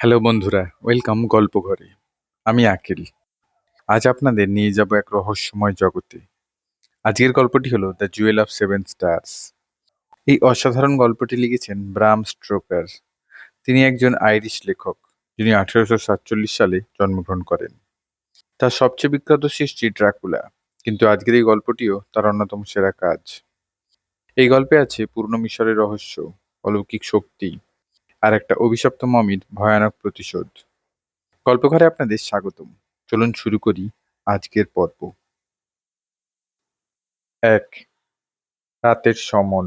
Hello বন্ধুরা welcome গল্প ঘরে আমি আকিল। আজ আপনাদের নিয়ে যাব এক রহস্যময় জগতে। আজকের গল্পটি হলো the jewel of seven stars এই অসাধারণ গল্পটি লিখেছেন ব্রাম স্ট্রোকার। তিনি একজন আইরিশ লেখক, যিনি আঠেরোশো সাতচল্লিশ সালে জন্মগ্রহণ করেন। তার সবচেয়ে বিখ্যাত সৃষ্টি ড্রাকুলা, কিন্তু আজকের এই গল্পটিও তার অন্যতম সেরা কাজ। এই গল্পে আছে পূর্ণ মিশরের রহস্য, অলৌকিক শক্তি আর একটা অভিশপ্ত মমির ভয়ানক প্রতিশোধ। গল্পঘরে আপনাদের স্বাগতম। চলুন শুরু করি আজকের পর্ব। এক, রাতের সমন।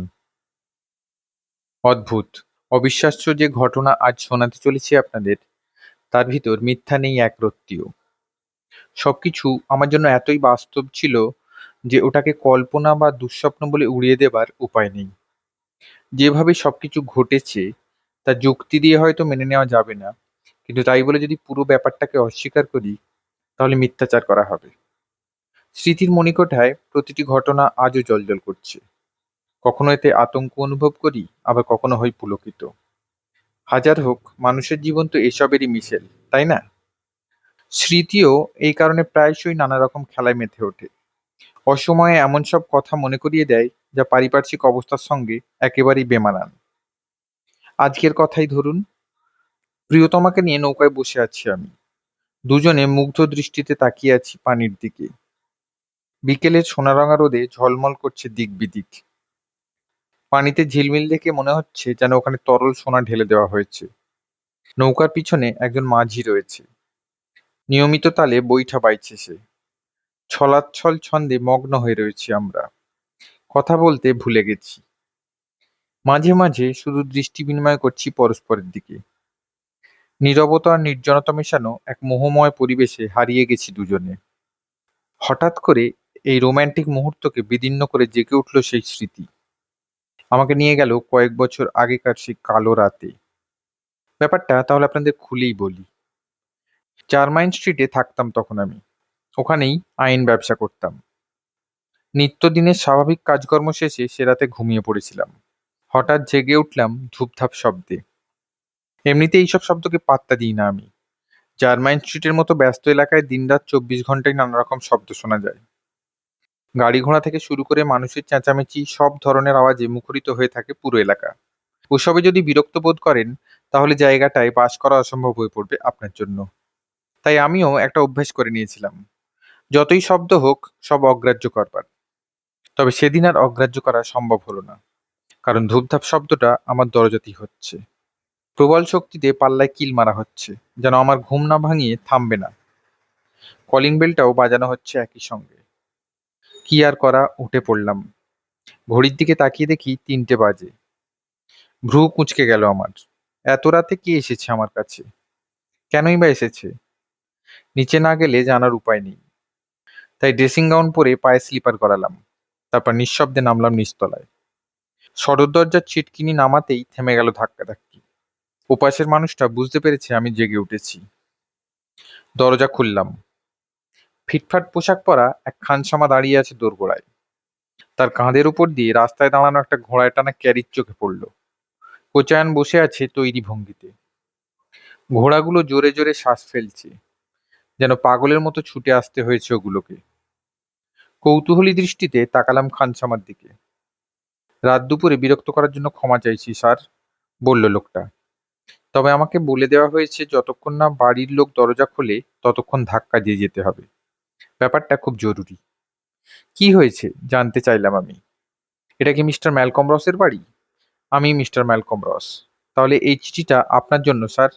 অদ্ভুত, অবিশ্বাস্য যে ঘটনা আজ শোনাতে চলেছি আপনাদের, তার ভিতর মিথ্যা নেই এক রত্তিও। সবকিছু আমার জন্য এতই বাস্তব ছিল যে ওটাকে কল্পনা বা দুঃস্বপ্ন বলে উড়িয়ে দেবার উপায় নেই। যেভাবে সবকিছু ঘটেছে তা যুক্তি দিয়ে হয়তো মেনে নেওয়া যাবে না। কিন্তু তাই বলে যদি পুরো ব্যাপারটাকে অস্বীকার করি, তাহলে মিথ্যাচার করা হবে। স্মৃতির মণিকোঠায় প্রতিটি ঘটনা আজও জলজল করছে। কখনো এতে আতঙ্ক অনুভব করি, আবার কখনো হই পুলকিত। হাজার হোক, মানুষের জীবন তো এসবেরই মিশেল, তাই না? স্মৃতিও এই কারণে প্রায়শই নানা রকম খেলায় মেতে ওঠে। অসময়ে এমন সব কথা মনে করিয়ে দেয়, যা পারিপার্শ্বিক অবস্থার সঙ্গে একেবারেই বেমানান। আজকের কথাই ধরুন। প্রিয়তমাকে নিয়ে নৌকায় বসে আছি আমি। দুজনে মুগ্ধ দৃষ্টিতে তাকিয়ে আছি পানির দিকে। বিকেলের সোনারঙা রোদে ঝলমল করছে দিক বিদিক। পানিতে ঝিলমিল দেখে মনে হচ্ছে যেন ওখানে তরল সোনা ঢেলে দেওয়া হয়েছে। নৌকার পিছনে একজন মাঝি রয়েছে। নিয়মিত তালে বৈঠা বাইছে সে। ছলাচ্ছল ছন্দে মগ্ন হয়ে রয়েছি আমরা। কথা বলতে ভুলে গেছি। মাঝে মাঝে শুধু দৃষ্টি বিনিময় করছি পরস্পরের দিকে। নীরবতা আর নির্জনতা মেশানো এক মোহময় পরিবেশে হারিয়ে গেছি দুজনে। হঠাৎ করে এই রোম্যান্টিক মুহূর্তকে বিদীর্ণ করে জেগে উঠল সেই স্মৃতি। আমাকে নিয়ে গেল কয়েক বছর আগেকার সেই কালো রাতে। ব্যাপারটা তাহলে আপনাদের খুলেই বলি। চারমাইন স্ট্রিটে থাকতাম তখন আমি। ওখানেই আইন ব্যবসা করতাম। নিত্যদিনের স্বাভাবিক কাজকর্ম শেষে সে রাতে ঘুমিয়ে পড়েছিলাম। হঠাৎ জেগে উঠলাম ধূপধাপ শব্দে। এমনিতে এইসব শব্দকে পাত্তা দিই না আমি। জার্মাইন স্ট্রিটের মতো ব্যস্ত এলাকায় দিনরাত চব্বিশ ঘন্টায় নানা রকম শব্দ শোনা যায়। গাড়ি ঘোড়া থেকে শুরু করে মানুষের চেঁচামেচি সব ধরনের আওয়াজে মুখরিত হয়ে থাকে পুরো এলাকা। ওসবে যদি বিরক্ত বোধ করেন, তাহলে জায়গাটায় বাস করা অসম্ভব হয়ে পড়বে আপনার জন্য। তাই আমিও একটা অভ্যেস করে নিয়েছিলাম। যতই শব্দ হোক, সব অগ্রাহ্য করবার। তবে সেদিন আর অগ্রাহ্য করা সম্ভব হলো না। কারণ ধূপধাপ শব্দটা আমার দরজাতেই হচ্ছে। প্রবল শক্তিতে পাল্লায় কিল মারা হচ্ছে, যেন আমার ঘুম না ভাঙিয়ে থামবে না। কলিং বেলটাও বাজানো হচ্ছে একই সঙ্গে। কি আর করা, উঠে পড়লাম। ঘড়ির দিকে তাকিয়ে দেখি তিনটে বাজে। ভ্রু কুঁচকে গেল আমার। এত রাতে কে এসেছে আমার কাছে? কেনই বা এসেছে? নিচে না গেলে জানার উপায় নেই। তাই ড্রেসিং গাউন পরে পায়ে স্লিপার করালাম তারপর নিঃশব্দে নামলাম নিচতলায়। সদর দরজার ছিটকিনি নামাতেই থেমে গেল ধাক্কা ধাক্কি। ওপাশের মানুষটা বুঝতে পেরেছে আমি জেগে উঠেছি। দরজা খুললাম। ফিটফাট পোশাক পরা এক খানসামা দাঁড়িয়ে আছে দোরগোড়ায়। তার কাঁধের উপর দিয়ে রাস্তায় দাঁড়ানো একটা ঘোড়ায় টানা ক্যারির চোখে পড়ল। কোচায়ন বসে আছে তৈরি ভঙ্গিতে। ঘোড়াগুলো জোরে জোরে শ্বাস ফেলছে, যেন পাগলের মতো ছুটে আসতে হয়েছে ওগুলোকে। কৌতূহলী দৃষ্টিতে তাকালাম খানসামার দিকে। রাত দুপুরে বিরক্ত করার জন্য ক্ষমা চাইছি, স্যার, বলল লোকটা। তবে আমাকে বলে দেওয়া হয়েছে, যতক্ষণ না বাড়ির লোক দরজা খোলে, ততক্ষণ ধাক্কা দিয়ে যেতে হবে। ব্যাপারটা খুব জরুরি। কি হয়েছে, জানতে চাইলাম আমি। এটা কি মিস্টার ম্যালকম রসের বাড়ি? আমি মিস্টার ম্যালকম রস। তাহলে এই চিঠিটা আপনার জন্য, স্যার?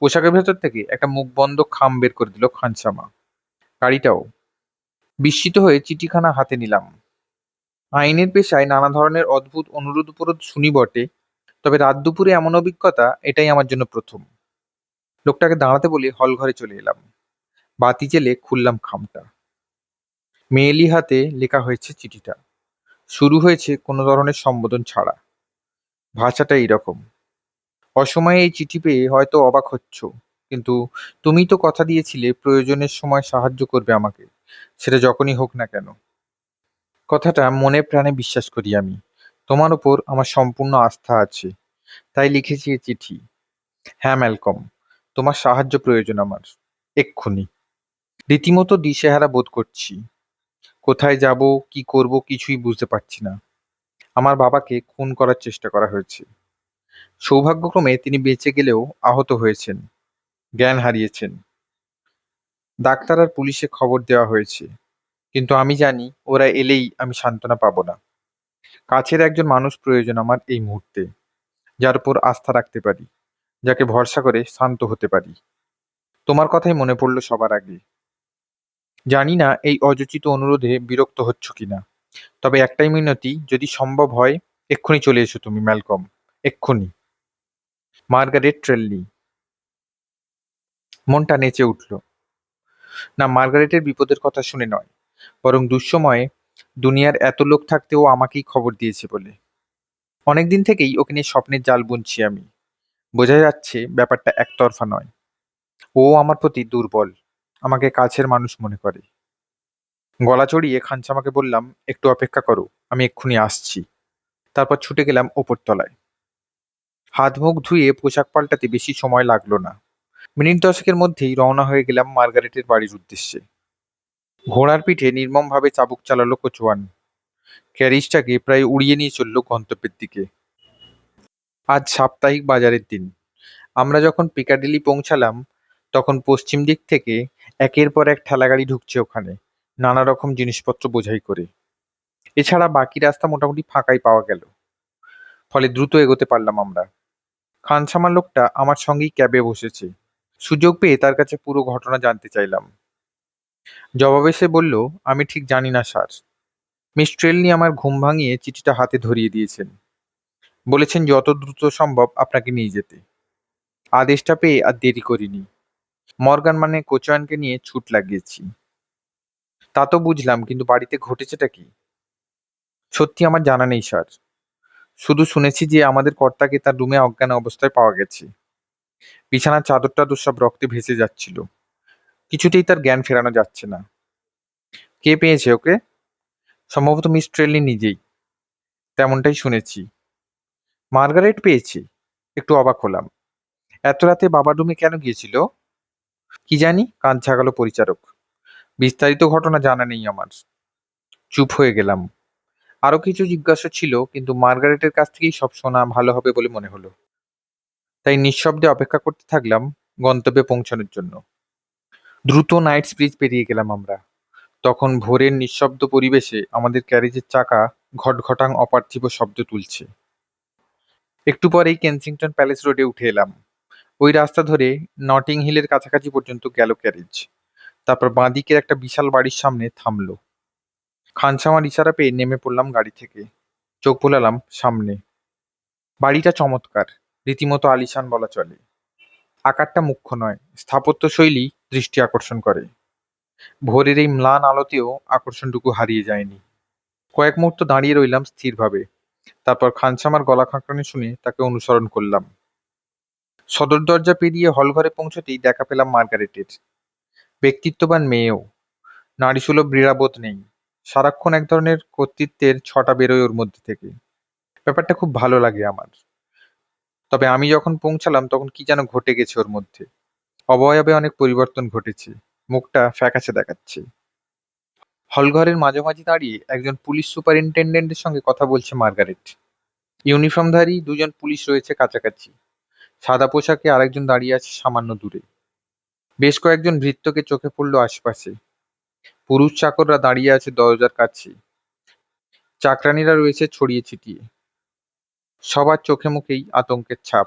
পোশাকের ভেতর থেকে একটা মুখ বন্ধ খাম বের করে দিল খানসামা। গাড়িটাও। বিস্মিত হয়ে চিঠিখানা হাতে নিলাম। আইনের পেশায় নানা ধরনের অদ্ভুত অনুরোধ উপরোধ শুনি বটে, তবে রাত দুপুরে এমন অভিজ্ঞতা, এটাই আমার জন্য প্রথম। লোকটাকে দাঁড়াতে বলে হল ঘরে চলে এলাম। বাতি জেলে খুললাম খামটা। মেয়েলি হাতে লেখা হয়েছে চিঠিটা। শুরু হয়েছে কোনো ধরনের সম্বোধন ছাড়া। ভাষাটা এইরকম। অসময়ে এই চিঠি পেয়ে হয়তো অবাক হচ্ছ, কিন্তু তুমি তো কথা দিয়েছিলে প্রয়োজনের সময় সাহায্য করবে আমাকে। সেটা যখনই হোক না কেন। কথাটা মনে প্রাণে বিশ্বাস করি আমি। তোমার ওপর আমার সম্পূর্ণ আস্থা আছে। তাই লিখেছি এ চিঠি। হ্যাঁ ম্যালকম, তোমার সাহায্য প্রয়োজন আমার। এক্ষুনি। রীতিমতো দিশেহারা বোধ করছি। কোথায় যাব, কি করব কিছুই বুঝতে পারছি না। আমার বাবাকে খুন করার চেষ্টা করা হয়েছে। সৌভাগ্যক্রমে তিনি বেঁচে গেলেও আহত হয়েছেন। জ্ঞান হারিয়েছেন। ডাক্তার আর পুলিশে খবর দেওয়া হয়েছে। কিন্তু আমি জানি ওরা এলেই আমি সান্ত্বনা পাবো না। কাছের একজন মানুষ প্রয়োজন আমার এই মুহূর্তে, যার উপর আস্থা রাখতে পারি, যাকে ভরসা করে শান্ত হতে পারি। তোমার কথাই মনে পড়ল সবার আগে। জানি না এই অযোচিত অনুরোধে বিরক্ত হচ্ছ কিনা, তবে একটাই মিনতি, যদি সম্ভব হয়, এক্ষুনি চলে এসো তুমি, ম্যালকম, এক্ষুনি। Margaret Trelawny. মনটা নেচে উঠল। না, মার্গারেটের বিপদের কথা শুনে নয়। বরং দুঃসময়ে দুনিয়ার এত লোক থাকতেও আমাকেই খবর দিয়েছে বলে। অনেকদিন থেকেই ওকে নিয়ে স্বপ্নের জাল বুনছি আমি। বোঝা যাচ্ছে ব্যাপারটা একতরফা নয়। ও আমার প্রতি দুর্বল, আমাকে কাছের মানুষ মনে করে। গলা চড়িয়ে খানসামাকে বললাম, একটু অপেক্ষা করো, আমি এক্ষুনি আসছি। তারপর ছুটে গেলাম ওপরতলায়। হাত মুখ ধুয়ে পোশাক পাল্টাতে বেশি সময় লাগল না। মিনিট দশকের মধ্যেই রওনা হয়ে গেলাম মার্গারেটের বাড়ির উদ্দেশ্যে। ঘোড়ার পিঠে নির্মমভাবে চাবুক চালালো কচুয়ান। ক্যারিজটাকে প্রায় উড়িয়ে নিয়ে চলল গন্তব্যের দিকে। আজ সাপ্তাহিক বাজারের দিন। আমরা যখন পিকাডিলি পৌঁছালাম, তখন পশ্চিম দিক থেকে একের পর এক ঠেলাগাড়ি ঢুকছে ওখানে, নানা রকম জিনিসপত্র বোঝাই করে। এছাড়া বাকি রাস্তা মোটামুটি ফাঁকাই পাওয়া গেল। ফলে দ্রুত এগোতে পারলাম আমরা। খানসামা লোকটা আমার সঙ্গেই ক্যাবে বসেছে। সুযোগ পেয়ে তার কাছে পুরো ঘটনা জানতে চাইলাম। জবাবে সে বলল, আমি ঠিক জানি না, স্যার। মিস ট্রেলনি আমার ঘুম ভাঙিয়ে চিঠিটা হাতে ধরিয়ে দিয়েছেন। বলেছেন যত দ্রুত সম্ভব আপনাকে নিয়ে যেতে। আদেশটা পেয়ে আর দেরি করিনি। মর্গান মানে কোচয়ানকে নিয়ে ছুট লাগিয়েছি। তা তো বুঝলাম, কিন্তু বাড়িতে ঘটেছেটা কি? সত্যি আমার জানা নেই, স্যার। শুধু শুনেছি যে আমাদের কর্তাকে তার রুমে অজ্ঞান অবস্থায় পাওয়া গেছে। বিছানার চাদর টাদর সব রক্তে ভেসে যাচ্ছিল। কিছুতেই তার জ্ঞান ফেরানো যাচ্ছে না। কে পেয়েছে ওকে? সম্ভবত মিস ট্রেলনি নিজেই। তেমনটাই শুনেছি। মার্গারেট পেয়েছি। একটু অবাক হলাম। এত রাতে বাবার রুমে কেন গিয়েছিল? কি জানি? কান ছাগালো পরিচারক। বিস্তারিত ঘটনা জানা নেই আমার। চুপ হয়ে গেলাম। আরও কিছু জিজ্ঞাসা ছিল, কিন্তু মার্গারেটের কাছ থেকেই সব শোনা ভালো হবে বলে মনে হলো। তাই নিঃশব্দে অপেক্ষা করতে থাকলাম গন্তব্যে পৌঁছানোর জন্য। দ্রুত নাইটস ব্রিজ পেরিয়ে গেলাম আমরা। তখন ভোরের নিঃশব্দ পরিবেশে আমাদের ক্যারেজের চাকা ঘটঘটাং অপার্থিব শব্দ তুলছে। একটু পরেই কেনসিংটন প্যালেস রোডে উঠে এলাম। ওই রাস্তা ধরে নটিং হিলের কাছাকাছি পর্যন্ত গেল ক্যারেজ তারপর বাঁদিকের একটা বিশাল বাড়ির সামনে থামলো। খানসামার ইশারা পেয়ে নেমে পড়লাম গাড়ি থেকে। চোখ বোলালাম সামনে। বাড়িটা চমৎকার, রীতিমতো আলিশান বলা চলে। আকারটা মুখ্য নয় স্থাপত্য শৈলী দৃষ্টি আকর্ষণ করে। ভোরের এই ম্লান আলোতেও আকর্ষণটুকু হারিয়ে যায়নি। কয়েক মুহূর্ত দাঁড়িয়ে রইলাম স্থিরভাবে। তারপর খানসামার গলা খাঁকড়ানি শুনে তাকে অনুসরণ করলাম। সদর দরজা পেরিয়ে হলঘরে পৌঁছতেই দেখা পেলাম মার্গারেটের। ব্যক্তিত্ববান মেয়েও। নারীসুলভ ক্রীড়াবোধ নেই। সারাক্ষণ এক ধরনের কর্তৃত্বের ছটা বেরোয় ওর মধ্যে থেকে। ব্যাপারটা খুব ভালো লাগে আমার। তবে আমি যখন পৌঁছালাম তখন কি যেন ঘটে গেছে ওর মধ্যে। অবয়বে অনেক পরিবর্তন ঘটেছে। মুখটা ফ্যাকাশে দেখাচ্ছে। হলঘরের মাঝামাঝি দাঁড়িয়ে একজন পুলিশ সুপারিনটেন্ডেন্টের সঙ্গে কথা বলছে মার্গারেট। ইউনিফর্মধারী দুজন পুলিশ রয়েছে কাছাকাছি। সাদা পোশাকে আরেকজন দাঁড়িয়ে আছে সামান্য দূরে। বেশ কয়েকজন ভৃত্যকে চোখে পড়ল আশপাশে। পুরুষ চাকররা দাঁড়িয়ে আছে দরজার কাছে। চাকরানীরা রয়েছে ছড়িয়ে ছিটিয়ে। সবার চোখে মুখেই আতঙ্কের ছাপ।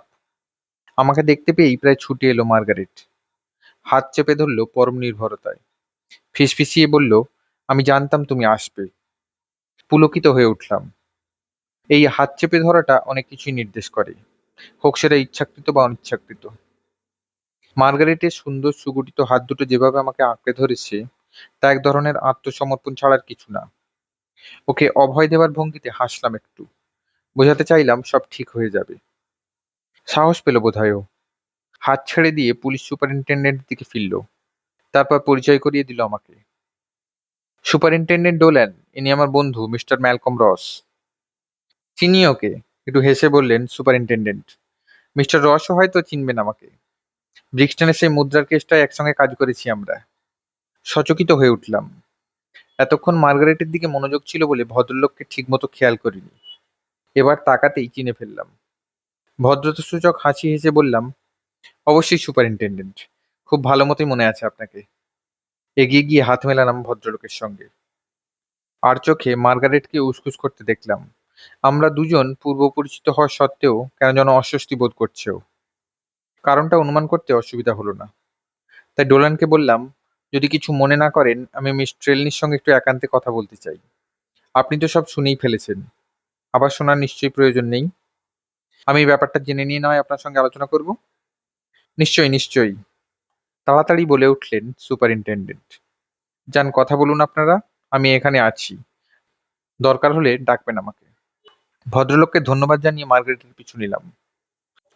আমাকে দেখতে পেয়েই প্রায় ছুটে এলো মার্গারেট। হাত চেপে ধরলো পরম নির্ভরতায়। ফিসফিসিয়ে বলল, আমি জানতাম তুমি আসবে। পুলকিত হয়ে উঠলাম। এই হাত চেপে ধরাটা অনেক কিছুই নির্দেশ করে। হোক সেটা ইচ্ছাকৃত বা অনিচ্ছাকৃত। মার্গারেটের সুন্দর সুগঠিত হাত দুটো যেভাবে আমাকে আঁকড়ে ধরেছে, তা এক ধরনের আত্মসমর্পণ ছাড়ার কিছু না। ওকে অভয় দেবার ভঙ্গিতে হাসলাম একটু। বোঝাতে চাইলাম সব ঠিক হয়ে যাবে। সাহস পেল বোধহয় হাত ছেড়ে দিয়ে পুলিশ সুপারিনটেন্ডেন্টের দিকে ফিরল। তারপর পরিচয় করিয়ে দিল আমাকে। সুপারিনটেন্ডেন্ট ডোলেন, ইনি আমার বন্ধু, মিস্টার ম্যালকম রস। চিনি ওকে? একটু হেসে বললেন সুপারিনটেন্ডেন্ট। মিস্টার রসও হয়তো চিনবেন আমাকে। ব্রিক্সটনের সেই মুদ্রার কেসটায় একসঙ্গে কাজ করেছি আমরা। সচকিত হয়ে উঠলাম। এতক্ষণ মার্গারেটের দিকে মনোযোগ ছিল বলে ভদ্রলোককে ঠিকমতো খেয়াল করিনি। এবার তাকাতেই চিনে ফেললাম। ভদ্রতাসূচক হাসি হেসে বললাম অবশ্যই সুপারিনটেন্ডেন্ট। খুব ভালো মতোই মনে আছে আপনাকে। এগিয়ে গিয়ে হাত মেলালাম ভদ্রলোকের সঙ্গে। আর চোখে মার্গারেটকে উসকুস করতে দেখলাম। আমরা দুজন পূর্ব পরিচিত হওয়া সত্ত্বেও কেন যেন অস্বস্তি বোধ করছেও। কারণটা অনুমান করতে অসুবিধা হলো না। তাই ডোলানকে বললাম, যদি কিছু মনে না করেন, আমি মিস ট্রেলনির সঙ্গে একটু একান্তে কথা বলতে চাই। আপনি তো সব শুনেই ফেলেছেন। আবার শোনার নিশ্চয়ই প্রয়োজন নেই। আমি ব্যাপারটা জেনে নিয়ে নয় আপনার সঙ্গে আলোচনা করব? নিশ্চয়ই নিশ্চয়ই। তাড়াতাড়ি বলে উঠলেন সুপারিনটেন্ডেন্ট। যান, কথা বলুন আপনারা, আমি এখানে আছি। দরকার হলে ডাকবেন আমাকে। ভদ্রলোককে ধন্যবাদ জানিয়ে মার্গারেটের পিছু নিলাম।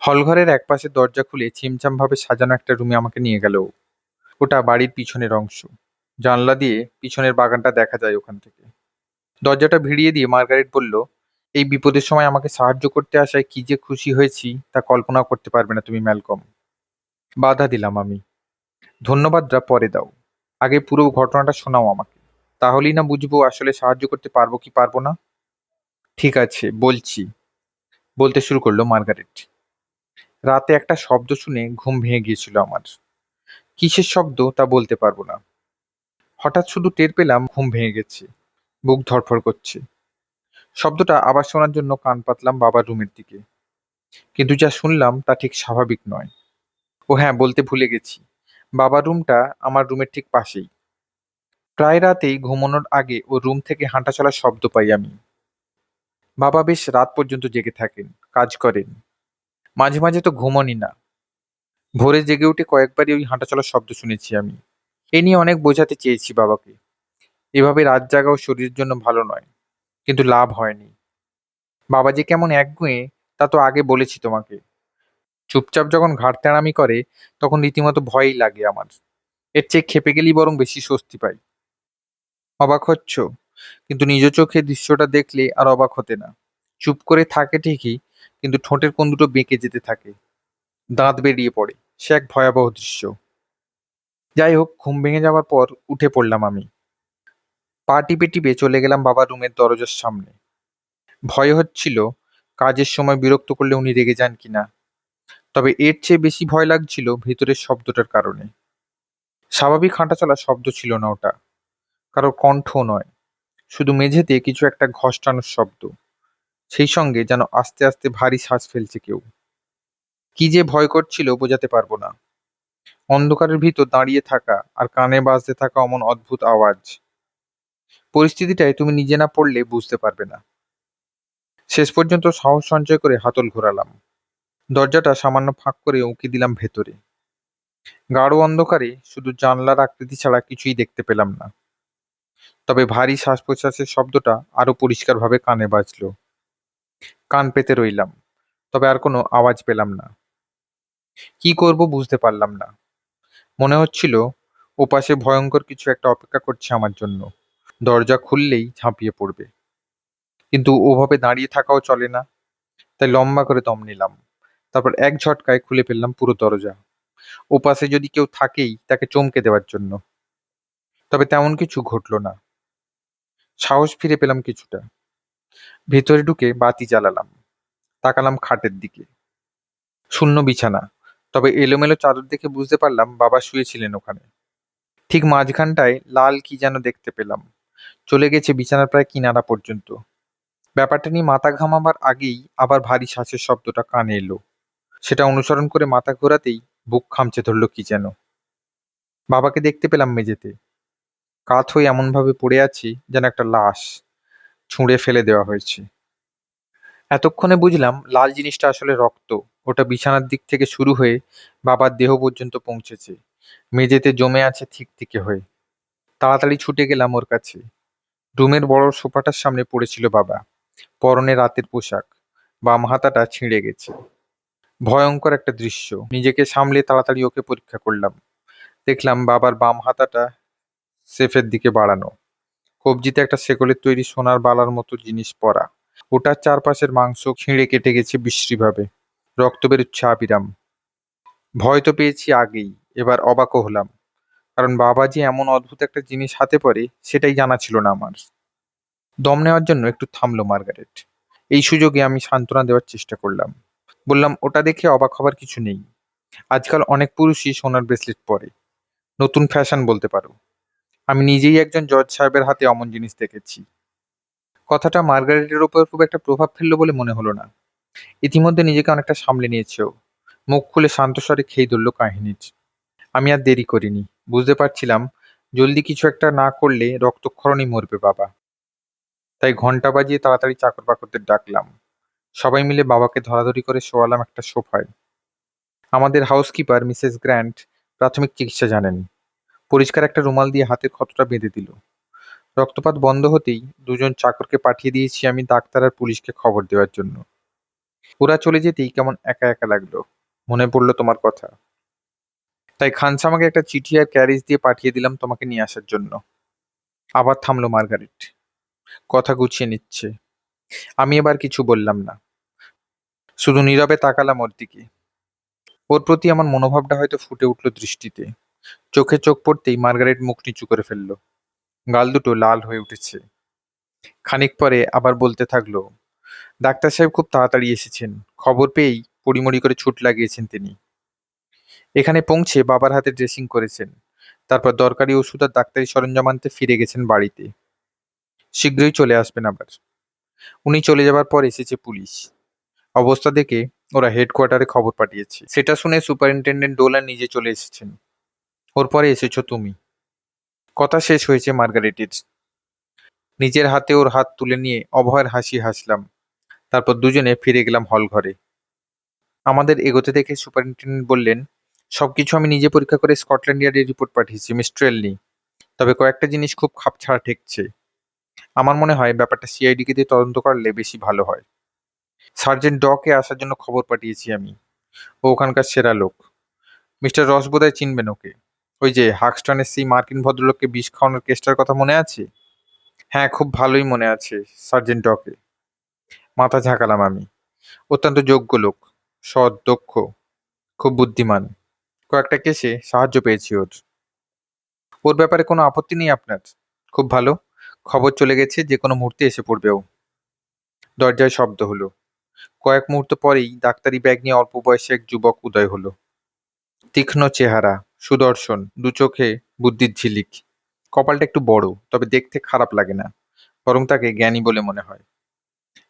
হলঘরের একপাশে দরজা খুলে ছিমছামভাবে সাজানো একটা রুমে আমাকে নিয়ে গেল। ওটা বাড়ির পিছনের অংশ। জানলা দিয়ে পিছনের বাগানটা দেখা যায় ওখান থেকে। দরজাটা ভিড়িয়ে দিয়ে মার্গারেট বলল, এই বিপদের সময় আমাকে সাহায্য করতে আসায় কি যে খুশি হয়েছি তা কল্পনা করতে পারবে না তুমি, ম্যালকম। বাধা দিলাম আমি। ধন্যবাদটা পরে দাও। আগে পুরো ঘটনাটা শোনাও আমাকে। তাহলেই না বুঝব আসলে সাহায্য করতে পারব কি পারব না। ঠিক আছে, বলছি। বলতে শুরু করল মার্গারেট। রাতে একটা শব্দ শুনে ঘুম ভেঙে গিয়েছিল আমার। কিসের শব্দ তা বলতে পারব না। হঠাৎ শুধু টের পেলাম ঘুম ভেঙে গেছে, বুক ধড়ফড় করছে। শব্দটা আবার শোনার জন্য কান পাতলাম বাবার রুমের দিকে। কিন্তু যা শুনলাম তা ঠিক স্বাভাবিক নয়। ও হ্যাঁ বলতে ভুলে গেছি। বাবার রুমটা আমার রুমের ঠিক পাশেই। প্রায় রাতেই ঘুমানোর আগে ও রুম থেকে হাঁটা চলার শব্দ পাই আমি। বাবা বেশ রাত পর্যন্ত জেগে থাকেন, কাজ করেন। মাঝে মাঝে তো ঘুমনি না। ভোরে জেগে উঠে কয়েকবারই ওই হাঁটা চলার শব্দ শুনেছি আমি। এ নিয়ে অনেক বোঝাতে চেয়েছি বাবাকে। এভাবে রাত জাগাও শরীরের জন্য ভালো নয়, কিন্তু লাভ হয়নি। বাবা যে কেমন একগুঁয়ে, তা তো আগে বলেছি তোমাকে। চুপচাপ যখন ঘাড় তেড়ামি করে, তখন রীতিমতো ভয়ই লাগে আমার। এর চেয়ে খেপে গেলেই বরং বেশি স্বস্তি পাই। অবাক হচ্ছ? কিন্তু নিজ চোখে দৃশ্যটা দেখলে আর অবাক হতে না। চুপ করে থাকে ঠিকই, কিন্তু ঠোঁটের কোন দুটো বেঁকে যেতে থাকে। দাঁত বেরিয়ে পড়ে, সে এক ভয়াবহ দৃশ্য। যাই হোক, ঘুম ভেঙে যাওয়ার পর উঠে পড়লাম আমি। পা টিপে টিপে চলে গেলাম বাবার রুমের দরজার সামনে। ভয় হচ্ছিল, কাজের সময় বিরক্ত করলে উনি রেগে যান কিনা। তবে এর চেয়ে বেশি ভয় লাগছিল ভেতরের শব্দটার কারণে। স্বাভাবিক হাঁটা চলা শব্দ ছিল না ওটা। কারও কণ্ঠ নয়। শুধু মেঝেতে কিছু একটা ঘষ্টানোর শব্দ। সেই সঙ্গে যেন আস্তে আস্তে ভারী শ্বাস ফেলছে কেউ। কি যে ভয় করছিল বোঝাতে পারব না। অন্ধকারের ভিতর দাঁড়িয়ে থাকা আর কানে বাজতে থাকা অমন অদ্ভুত আওয়াজ। পরিস্থিতিটায় তুমি নিজে না পড়লে বুঝতে পারবে না। শেষ পর্যন্ত সাহস সঞ্চয় করে হাতল ঘোরালাম। দরজাটা সামান্য ফাঁক করে উঁকি দিলাম ভেতরে। গাঢ় অন্ধকারে শুধু জানলার আকৃতি ছাড়া কিছুই দেখতে পেলাম না। তবে ভারী শ্বাস প্রশ্বাসের শব্দটা আরও পরিষ্কারভাবে কানে বাজলো। কান পেতে রইলাম, তবে আর কোনো আওয়াজ পেলাম না। কি করব বুঝতে পারলাম না। মনে হচ্ছিল ওপাশে ভয়ঙ্কর কিছু একটা অপেক্ষা করছে আমার জন্য। দরজা খুললেই ঝাঁপিয়ে পড়বে। কিন্তু ওভাবে দাঁড়িয়ে থাকাও চলে না, তাই লম্বা করে দম নিলাম। তারপর এক ঝটকায় খুলে ফেললাম পুরো দরজা। ওপাশে যদি কেউ থাকেই তাকে চমকে দেওয়ার জন্য। তবে তেমন কিছু ঘটলো না। সাহস ফিরে পেলাম কিছুটা। ভেতরে ঢুকে বাতি জ্বালালাম। তাকালাম খাটের দিকে। শূন্য বিছানা। তবে এলোমেলো চাদর দেখে বুঝতে পারলাম বাবা শুয়েছিলেন ওখানে। ঠিক মাঝখানটায় লাল কি যেন দেখতে পেলাম। চলে গেছে বিছানার প্রায় কিনারা পর্যন্ত। ব্যাপারটা নিয়ে মাথা ঘামাবার আগেই আবার ভারী শ্বাসের শব্দটা কানে এলো। সেটা অনুসরণ করে মাথা ঘোরাতেই বুক খামচে ধরলো কি যেন। বাবাকে দেখতে পেলাম মেঝেতে। কাত হয়ে এমনভাবে পড়ে আছি যেন একটা লাশ ছুঁড়ে ফেলে দেওয়া হয়েছে। এতক্ষণে বুঝলাম লাল জিনিসটা আসলে রক্ত। ওটা বিছানার দিক থেকে শুরু হয়ে বাবার দেহ পর্যন্ত পৌঁছেছে। মেঝেতে জমে আছে থিকথিকে হয়ে। তাড়াতাড়ি ছুটে গেলাম ওর কাছে। রুমের বড় সোফাটার সামনে পড়েছিল বাবা। পরনে রাতের পোশাক। বাম হাতাটা ছিঁড়ে গেছে। ভয়ঙ্কর একটা দৃশ্য। নিজেকে সামলে তাড়াতাড়ি ওকে পরীক্ষা করলাম। দেখলাম বাবার বাম হাতাটা সেফের দিকে বাড়ানো। কবজিতে একটা শেকলের তৈরি সোনার বালার মতো জিনিস পরা। ওটার চারপাশের মাংস ছিঁড়ে কেটে গেছে বিশ্রীভাবে। রক্ত বেরোচ্ছে আবিরাম। ভয় তো পেয়েছি আগেই, এবার অবাকও হলাম। কারণ বাবা যে এমন অদ্ভুত একটা জিনিস হাতে পড়ে সেটাই জানা ছিল না আমার। দম নেওয়ার জন্য একটু থামলো মার্গারেট। এই সুযোগে আমি সান্ত্বনা দেওয়ার চেষ্টা করলাম। বললাম, ওটা দেখে অবাক হবার কিছু নেই। আজকাল অনেক পুরুষই সোনার ব্রেসলেট পরে। নতুন ফ্যাশন বলতে পারো। আমি নিজেই একজন জজ সাহেবের হাতে অমন জিনিস দেখেছি। কথাটা মার্গারেটের ওপর খুব একটা প্রভাব ফেলল বলে মনে হলো না। ইতিমধ্যে নিজেকে অনেকটা সামলে নিয়েছে ও মুখ খুলে শান্তস্বরে খেয়ে ধরল কাহিনীর। আমি আর দেরি করিনি। বুঝতে পারছিলাম, জলদি কিছু একটা না করলে রক্তক্ষরণই মরবে বাবা। তাই ঘণ্টা বাজিয়ে তাড়াতাড়ি চাকর বাকরদের ডাকলাম। সবাই মিলে বাবাকে ধরাধরি করে শোয়ালাম একটা সোফায়। আমাদের হাউসকিপার মিসেস গ্র্যান্ট প্রাথমিক চিকিৎসা জানেন। পরিষ্কার একটা রুমাল দিয়ে হাতের ক্ষতটা বেঁধে দিল। রক্তপাত বন্ধ হতেই দুজন চাকরকে পাঠিয়ে দিয়েছি আমি ডাক্তার আর পুলিশকে খবর দেওয়ার জন্য। ওরা চলে যেতেই কেমন একা একা লাগল। মনে পড়ল তোমার কথা। তাই খানসা আমাকে একটা চিঠি আর ক্যারেজ দিয়ে পাঠিয়ে দিলাম তোমাকে নিয়ে আসার জন্য। আবার থামলো মার্গারেট। কথা গুছিয়ে নিচ্ছে। আমি এবার কিছু বললাম না। শুধু নীরবে তাকালাম ওর দিকে। ওর প্রতি আমার মনোভাবটা হয়তো ফুটে উঠল দৃষ্টিতে। চোখে চোখ পড়তেই মার্গারেট মুখ নিচু করে ফেলল। গাল দুটো লাল হয়ে উঠেছে। খানিক পরে আবার বলতে থাকল, ডাক্তার সাহেব খুব তাড়াতাড়ি এসেছেন। খবর পেয়েই পড়িমড়ি করে ছুট লাগিয়েছেন তিনি। এখানে পৌঁছে বাবার হাতে ড্রেসিং করেছেন। তারপর দরকারি ওষুধ আর ডাক্তারি সরঞ্জাম আনতে ফিরে গেছেন বাড়িতে। শীঘ্রই চলে আসবেন আবার। উনি চলে যাবার পর এসেছে পুলিশ। অবস্থা দেখে ওরা হেডকোয়ার্টারে খবর পাঠিয়েছে। সেটা শুনে সুপারিনটেন্ডেন্ট ডোলার নিজে চলে এসেছেন। ওর পরে এসেছ তুমি। কথা শেষ হয়েছে মার্গারেটের। নিজের হাতে ওর হাত তুলে নিয়ে অভয়ের হাসি হাসলাম। তারপর দুজনে ফিরে গেলাম হল ঘরে। আমাদের এগোতে দেখে সুপারিনটেন্ডেন্ট বললেন, সবকিছু আমি নিজে পরীক্ষা করে স্কটল্যান্ড ইয়ার্ডে রিপোর্ট পাঠিয়েছি মিস্টার এলনি তবে কয়েকটা জিনিস খুব খাপছাড়া ঠেকছে। আমার মনে হয় ব্যাপারটা সিআইডিকে দিয়ে তদন্ত করলে বেশি ভালো হয়। সার্জেন্ট ডকে আসার জন্য খবর পাঠিয়েছি আমি। ও ওখানকার সেরা লোক। মিস্টার রস বোধহয় চিনবেন ওকে। ওই যে হাকস্টনের সেই মার্কিন ভদ্রলোককে বিষ খাওয়ানোর কেসটার কথা মনে আছে? হ্যাঁ খুব ভালোই মনে আছে সার্জেন্ট ডকে। মাথা ঝাঁকালাম আমি। অত্যন্ত যোগ্য লোক, সৎ, দক্ষ, খুব বুদ্ধিমান। কয়েকটা কেসে সাহায্য পেয়েছি ওর। ওর ব্যাপারে কোনো আপত্তি নেই আপনার? খুব ভালো। খবর চলে গেছে যে কোনো মুহূর্তে এসে পড়বে ও। দরজায় শব্দ হলো। কয়েক মুহূর্ত পরেই ডাক্তারি ব্যাগ নিয়ে অল্প বয়সে এক যুবক উদয় হলো। তীক্ষ্ণ চেহারা, সুদর্শন, দু চোখে বুদ্ধির ঝিলিক। কপালটা একটু বড়, তবে দেখতে খারাপ লাগে না, বরং তাকে জ্ঞানী বলে মনে হয়।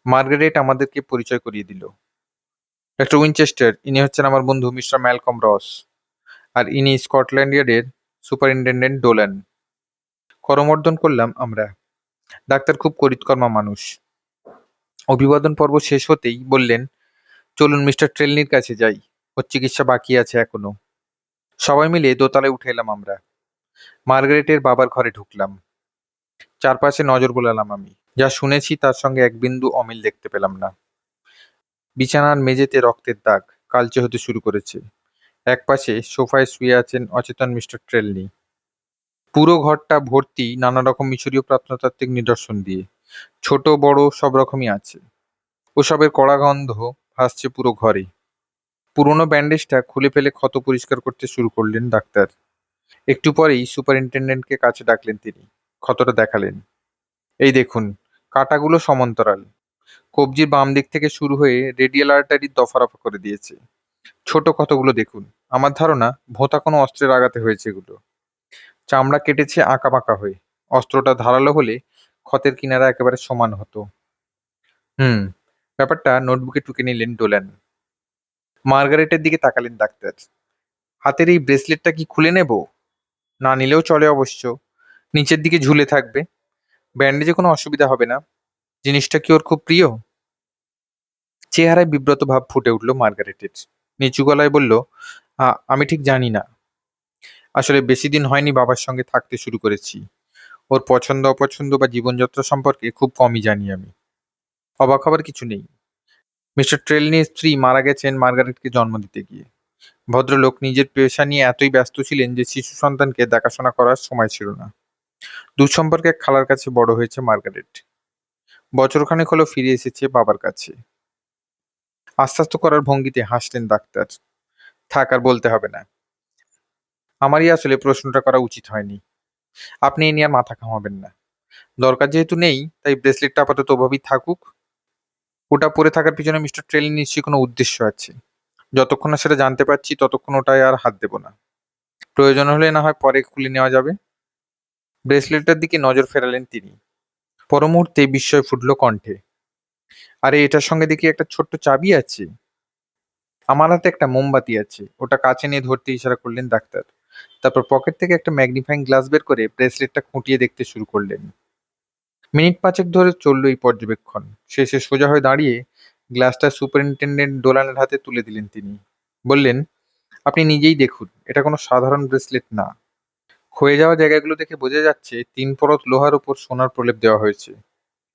মার্গারেট আমাদেরকে পরিচয় করিয়ে দিল। ডক্টর উইনচেস্টার, ইনি হচ্ছেন আমার বন্ধু মিস্টার ম্যালকম রস, আর ইনি স্কটল্যান্ড ইয়ার্ডের সুপারিনটেন্ডেন্ট ডোলান। করমর্দন করলাম আমরা। ডাক্তার খুব করিতকর্মা মানুষ। অভিবাদন পর্ব শেষ হতেই বললেন, চলুন মিস্টার ট্রেলনির কাছে যাই, ওর চিকিৎসা বাকি আছে এখনও। সবাই মিলে দোতলায় উঠে এলাম আমরা। মার্গারেটের বাবার ঘরে ঢুকলাম। চারপাশে নজর বোলালাম আমি। যা শুনেছি তার সঙ্গে এক বিন্দু অমিল দেখতে পেলাম না। বিছানার মেঝেতে রক্তের দাগ কালচে হতে শুরু করেছে। একপাশে সোফায় শুয়ে আছেন অচেতন মিস্টার ট্রেলনি। পুরো ঘরটা ভর্তি নানা রকম মিশরীয় প্রত্নতাত্ত্বিক নিদর্শন দিয়ে। ছোট, বড় সব রকমই আছে। ওসবের কড়া গন্ধ ভাসছে পুরো ঘরে পুরনো ব্যান্ডেজটা খুলে ফেলে ক্ষত পরিষ্কার করতে শুরু করলেন ডাক্তার। একটু পরেই সুপারিনটেন্ডেন্টকে কাছে ডাকলেন তিনি। ক্ষতটা দেখালেন। এই দেখুন, কাটাগুলো সমান্তরাল। কবজির বাম দিক থেকে শুরু হয়ে রেডিয়াল আর্টারি দফারফা করে দিয়েছে। ছোট ক্ষতগুলো দেখুন, আমার ধারণা ভোঁতা কোনো অস্ত্রের আঘাতে হয়েছে এগুলো। চামড়া কেটেছে আঁকা বাঁকা হয়ে। অস্ত্রটা ধারালো হলে ক্ষতের কিনারা একেবারে সমান হতো। হুম, ব্যাপারটা নোটবুকে টুকে নিলেন ডোলেন। মার্গারেটের দিকে তাকালেন ডাক্তার। হাতের এই ব্রেসলেটটা কি খুলে নেব? না নিলেও চলে অবশ্য। নিচের দিকে ঝুলে থাকবে। ব্যান্ডেজে কোনো অসুবিধা হবে না। জিনিসটা কি ওর খুব প্রিয়? চেহারায় বিব্রত ভাব ফুটে উঠল মার্গারেটের। নিচু গলায় বলল আমি ঠিক জানি না। আসলে বেশি দিন হয়নি বাবার সঙ্গে থাকতে শুরু করেছি। ওর পছন্দ, অপছন্দ বা জীবনযাত্রা সম্পর্কে খুব কমই জানি আমি। অবাক হবার কিছু নেই। মিস্টার ট্রেলনির স্ত্রী মারা গেছেন মার্গারেটকে জন্ম দিতে গিয়ে। ভদ্রলোক নিজের পেশা নিয়ে এতই ব্যস্ত ছিলেন যে শিশু সন্তানকে দেখাশোনা করার সময় ছিল না। দূর সম্পর্কে খালার কাছে বড় হয়েছে মার্গারেট। বছরখানেক হলো ফিরে এসেছে বাবার কাছে। আশ্বস্ত করার ভঙ্গিতে হাসলেন ডাক্তার। থাক, আর বলতে হবে না। আমারই আসলে প্রশ্নটা করা উচিত হয়নি। আপনি এ নিয়ে আর মাথা ঘামাবেন না। দরকার যেহেতু নেই, তাই ব্রেসলেটটা আপাতত ওভাবেই থাকুক। ওটা পরে থাকার পিছনে মিস্টার ট্রেলি নিশ্চয়ই কোনো উদ্দেশ্য আছে। যতক্ষণ না সেটা জানতে পারছি, ততক্ষণ ওটায় আর হাত দেবো না। প্রয়োজন হলে না হয় পরে খুলে নেওয়া যাবে। ব্রেসলেটটার দিকে নজর ফেরালেন তিনি। পর মুহূর্তে বিস্ময় ফুটল কণ্ঠে। আরে, এটার সঙ্গে দেখি একটা ছোট্ট চাবি আছে। আমার হাতে একটা মোমবাতি আছে। ওটা কাছে নিয়ে ধরতে ইশারা করলেন ডাক্তার। তারপর পকেট থেকে একটা ম্যাগনিফাইং গ্লাস বের করে ব্রেসলেটটা খুঁটিয়ে দেখতে শুরু করলেন। মিনিট পাঁচেক ধরে চলল এই পর্যবেক্ষণ। শেষে সোজা হয়ে দাঁড়িয়ে গ্লাসটা সুপারিনটেন্ডেন্ট ডোলানের হাতে তুলে দিলেন তিনি। বললেন, আপনি নিজেই দেখুন, এটা কোনো সাধারণ ব্রেসলেট না। ক্ষয়ে যাওয়া জায়গাগুলো দেখে বোঝা যাচ্ছে তিন পরত লোহার উপর সোনার প্রলেপ দেওয়া হয়েছে।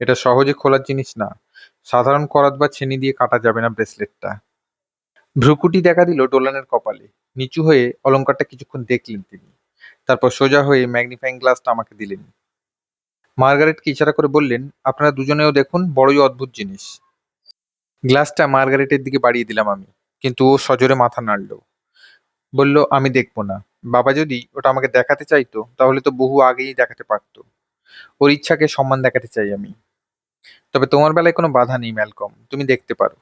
এটা সহজে খোলার জিনিস না। সাধারণ করাত বা ছেনি দিয়ে কাটা যাবে না ব্রেসলেটটা। ভ্রুকুটি দেখা দিল ডোলানের কপালে। নিচু হয়ে অলংকারটা কিছুক্ষণ দেখলেন তিনি। তারপর সোজা হয়ে ম্যাগনিফাইং গ্লাসটা আমাকে দিলেন। মার্গারেটকে ইশারা করে বললেন, আপনারা দুজনেও দেখুন, বড়ই অদ্ভুত জিনিস। গ্লাসটা মার্গারেটের দিকে বাড়িয়ে দিলাম আমি, কিন্তু ও সজোরে মাথা নাড়ল। বলল, আমি দেখব না। বাবা যদি ওটা আমাকে দেখাতে চাইতো, তাহলে তো বহু আগেই দেখাতে পারতো। ওর ইচ্ছাকে সম্মান দেখাতে চাই আমি। তবে তোমার বেলায় কোনো বাধা নেই, ম্যালকম। তুমি দেখতে পারো।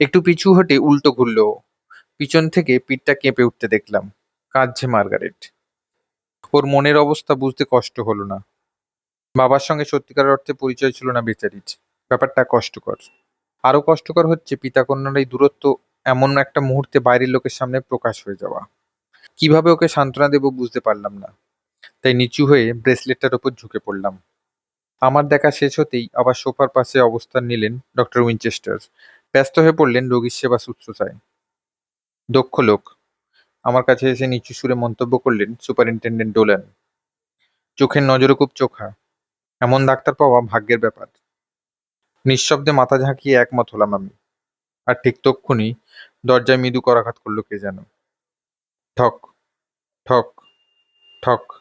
একটু পিছু হটে উল্টো ঘুরল। পিছন থেকে পিঠটা কেঁপে উঠতে দেখলাম। কাঁদছে মার্গারেট। ওর মনের অবস্থা বুঝতে কষ্ট হলো না। বাবার সঙ্গে সত্যিকার অর্থে পরিচয় ছিল না বেচারির। ব্যাপারটা কষ্টকর। আরও কষ্টকর হচ্ছে পিতাকন্যার এই দূরত্ব এমন একটা মুহূর্তে বাইরের লোকের সামনে প্রকাশ হয়ে যাওয়া। কীভাবে ওকে সান্ত্বনা দেবো বুঝতে পারলাম না। তাই নিচু হয়ে ব্রেসলেটটার ওপর ঝুঁকে পড়লাম। আমার দেখা শেষ হতেই আবার সোফার পাশে অবস্থান নিলেন ডক্টর উইনচেস্টার। ব্যস্ত হয়ে পড়লেন রোগীর সেবা শুশ্রূষায়। দক্ষ লোক। আমার কাছে এসে নিচু সুরে মন্তব্য করলেন সুপারিনটেন্ডেন্ট ডোলান। চোখের নজরও খুব চোখা। এমন ডাক্তার পাওয়া ভাগ্যের ব্যাপার। নিঃশব্দে মাথা ঝাঁকিয়ে একমত হলাম আমি। আর ঠিক তক্ষুনি দরজায় মৃদু করাঘাত করল কে যেন। ঠক ঠক ঠক।